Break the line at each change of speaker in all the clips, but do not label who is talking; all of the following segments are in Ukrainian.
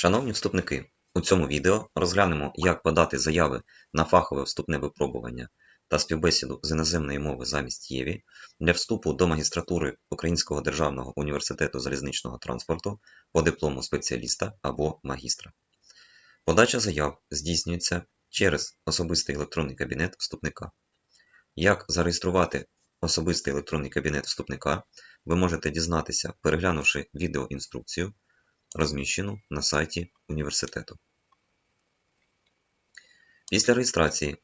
Шановні вступники, у цьому відео розглянемо, як подати заяви на фахове вступне випробування та співбесіду з іноземної мови замість ЄВІ для вступу до магістратури Українського державного університету залізничного транспорту по диплому спеціаліста або магістра. Подача заяв здійснюється через особистий електронний кабінет вступника. Як зареєструвати особистий електронний кабінет вступника, ви можете дізнатися, переглянувши відеоінструкцію, розміщену на сайті університету. Після реєстрації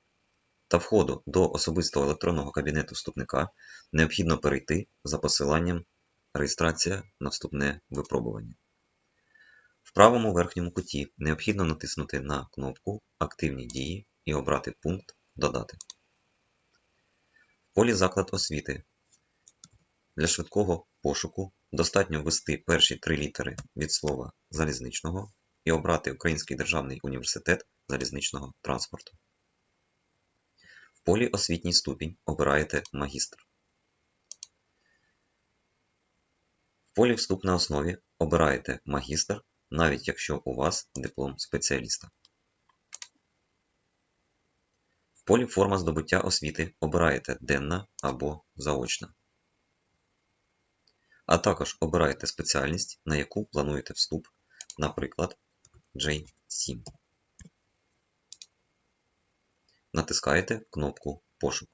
та входу до особистого електронного кабінету вступника необхідно перейти за посиланням Реєстрація на вступне випробування. В правому верхньому куті необхідно натиснути на кнопку Активні дії і обрати пункт Додати. В полі Заклад освіти для швидкого пошуку достатньо ввести перші три літери від слова залізничного і обрати Український державний університет залізничного транспорту. В полі Освітній ступінь обираєте магістр. В полі Вступ на основі обираєте магістр, навіть якщо у вас диплом спеціаліста. В полі Форма здобуття освіти обираєте денна або заочна. А також обираєте спеціальність, на яку плануєте вступ, наприклад, J7. Натискаєте кнопку Пошук.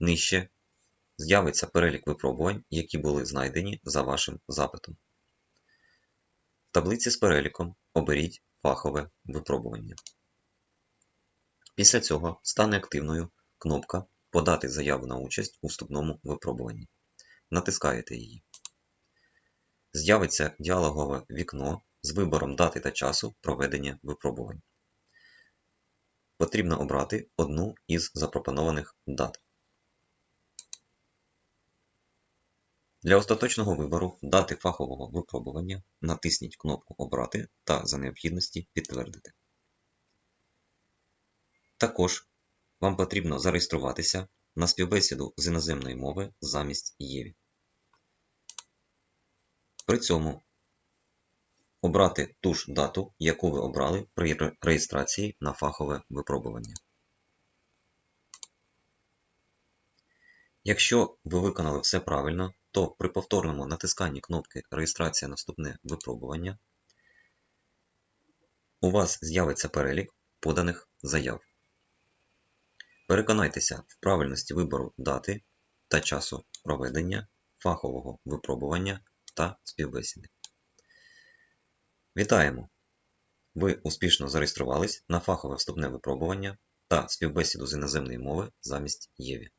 Нижче з'явиться перелік випробувань, які були знайдені за вашим запитом. В таблиці з переліком оберіть фахове випробування. Після цього стане активною кнопка Подати заяву на участь у вступному випробуванні. Натискаєте її. З'явиться діалогове вікно з вибором дати та часу проведення випробувань. Потрібно обрати одну із запропонованих дат. Для остаточного вибору дати фахового випробування натисніть кнопку Обрати та за необхідності підтвердити. Також вам потрібно зареєструватися на співбесіду з іноземної мови замість ЄВІ. При цьому обрати ту ж дату, яку ви обрали при реєстрації на фахове випробування. Якщо ви виконали все правильно, то при повторному натисканні кнопки Реєстрація на вступне випробування у вас з'явиться перелік поданих заяв. Переконайтеся в правильності вибору дати та часу проведення фахового випробування та співбесіди. Вітаємо! Ви успішно зареєструвались на фахове вступне випробування та співбесіду з іноземної мови замість ЄВІ.